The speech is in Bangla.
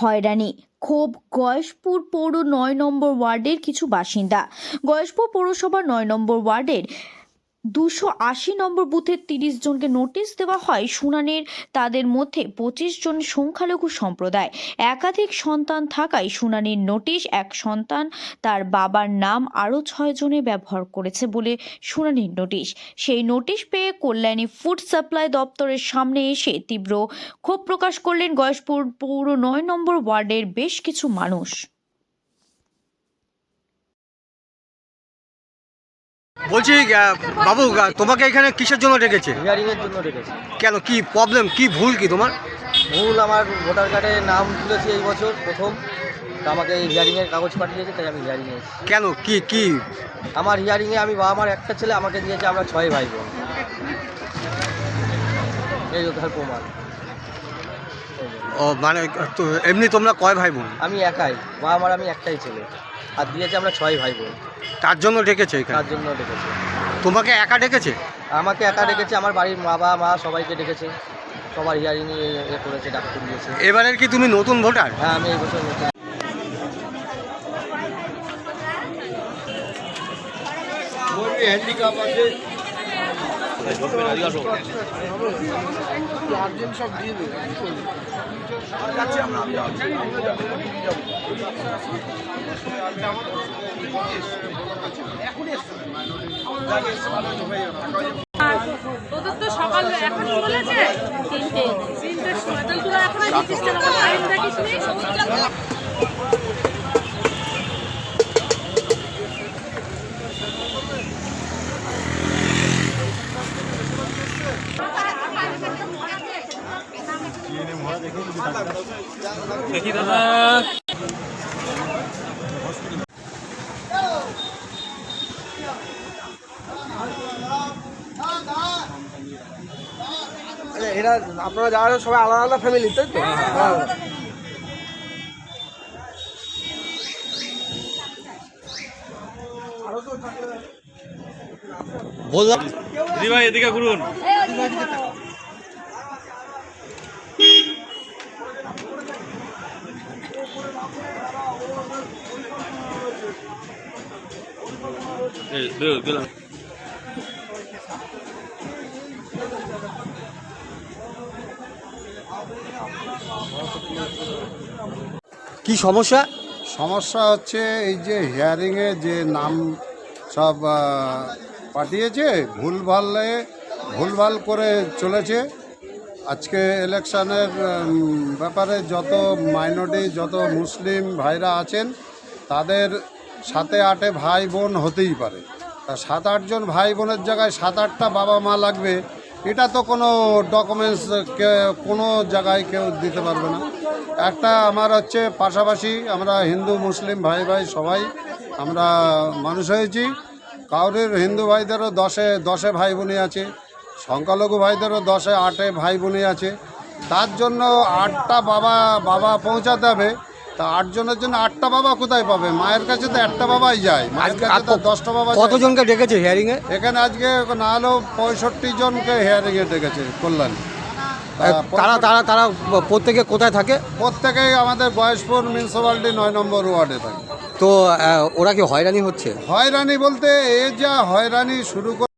হয়রানি। ক্ষোভ গয়েশপুর পৌর নয় নম্বর ওয়ার্ডের কিছু বাসিন্দা। গয়েশপুর পৌরসভা নয় নম্বর ওয়ার্ডের দুশো আশি নম্বর বুথের তিরিশ জনকে নোটিশ দেওয়া হয়। শুনানির তাদের মধ্যে পঁচিশ জন সংখ্যালঘু সম্প্রদায়। একাধিক সন্তান থাকায় শুনানির নোটিশ, এক সন্তান তার বাবার নাম আরও ছয় জনে ব্যবহার করেছে বলে শুনানির নোটিশ। সেই নোটিশ পেয়ে কল্যাণী ফুড সাপ্লাই দপ্তরের সামনে এসে তীব্র ক্ষোভ প্রকাশ করলেন। গয়েশপুর পৌর নয় নম্বর ওয়ার্ডের বেশ কিছু মানুষ। বলছি বাবু তোমাকে এখানে কিসের জন্য ডেকেছে? হিয়ারিংয়ের জন্য রেখেছি কেন কি প্রবলেম কি ভুল কি তোমার? ভুল আমার ভোটার কার্ডে নাম তুলেছি এই বছর প্রথম। তো আমাকে হিয়ারিংয়ের কাগজ পাঠিয়েছে তাই আমি হিয়ারিংয়ে কেন কি কি? আমার হিয়ারিংয়ে আমি বাবা মার একটা ছেলে আমাকে দিয়েছে আমরা ছয় ভাই বোন এই ওঠার প্রমাণ। ও মানে এমনি তোমরা কয় ভাই বোন আমি একাই বাবা মার আমি একটাই ছেলে। আর দিয়েছে আমরা ছয় ভাই বোন। তার জন্য ডেকেছে এখানে? তার জন্য ডেকেছে? তোমাকে একা ডেকেছে? আমাকে একা ডেকেছে আমার বাড়ির বাবা মা সবাইকে ডেকেছে। সবার হিয়ারিং এ করেছে ডাক্তার দিয়েছে। এবারের কি তুমি নতুন ভোটার? হ্যাঁ আমি এই বছর নতুন। তোদের তো সকাল এখন বলেছে? তিনটে। তিনটের সময়। তাহলে তোরা এখন আর দিচ্ছিস কেন টাইম দেখিস এরা আপনারা যারা সবাই আলাদা আলাদা ফ্যামিলি তাই তো? হ্যাঁ। বললাম। দিদিভাই এদিকে ঘুরুন। গেলাম কি সমস্যা? সমস্যা হচ্ছে এই যে হিয়ারিংয়ে যে নাম সব পাঠিয়েছে, ভুলভালে, ভুলভাল করে চলেছে। আজকে ইলেকশনের ব্যাপারে যত মাইনরিটি যত মুসলিম ভাইরা আছেন, তাদের সাথে আটে ভাই বোন হতেই পারে। তা সাত আটজন ভাই বোনের জায়গায় সাত আটটা বাবা মা লাগবে, এটা তো কোনো ডকুমেন্টস কে, কোনো জায়গায় কেউ দিতে পারবে না। একটা আমার হচ্ছে পাশাপাশি আমরা হিন্দু, মুসলিম ভাই ভাই সবাই আমরা মানুষ হয়েছি। কাউরের হিন্দু ভাইদেরও দশে দশে ভাই বোনই আছে, সংখ্যালঘু ভাইদেরও দশে, আটে ভাই বোনই আছে। তার জন্য আটটা বাবা বাবা পৌঁছাতে হবে। তা আটজনের জন্য আটটা বাবা কোথায় পাবে? মায়ের কাছে তো একটা বাবাই যায়। মায়ের কাছে তো দশটা বাবা যায়। কতজনকে ডেকেছে হিয়ারিং এ? এখানে আজকে না হলেও পঁয়ষট্টি জনকে হেয়ারিংয়ে ডেকেছে কল্যাণ। তারা তারা তারা প্রত্যেকে কোথায় থাকে? প্রত্যেকেই আমাদের বয়সপুর মিউনিসিপ্যালিটি নয় নম্বর ওয়ার্ডে থাকে। তো আহ, ওরা কি হয়রানি হচ্ছে? হয়রানি বলতে এ যা হয়রানি শুরু করে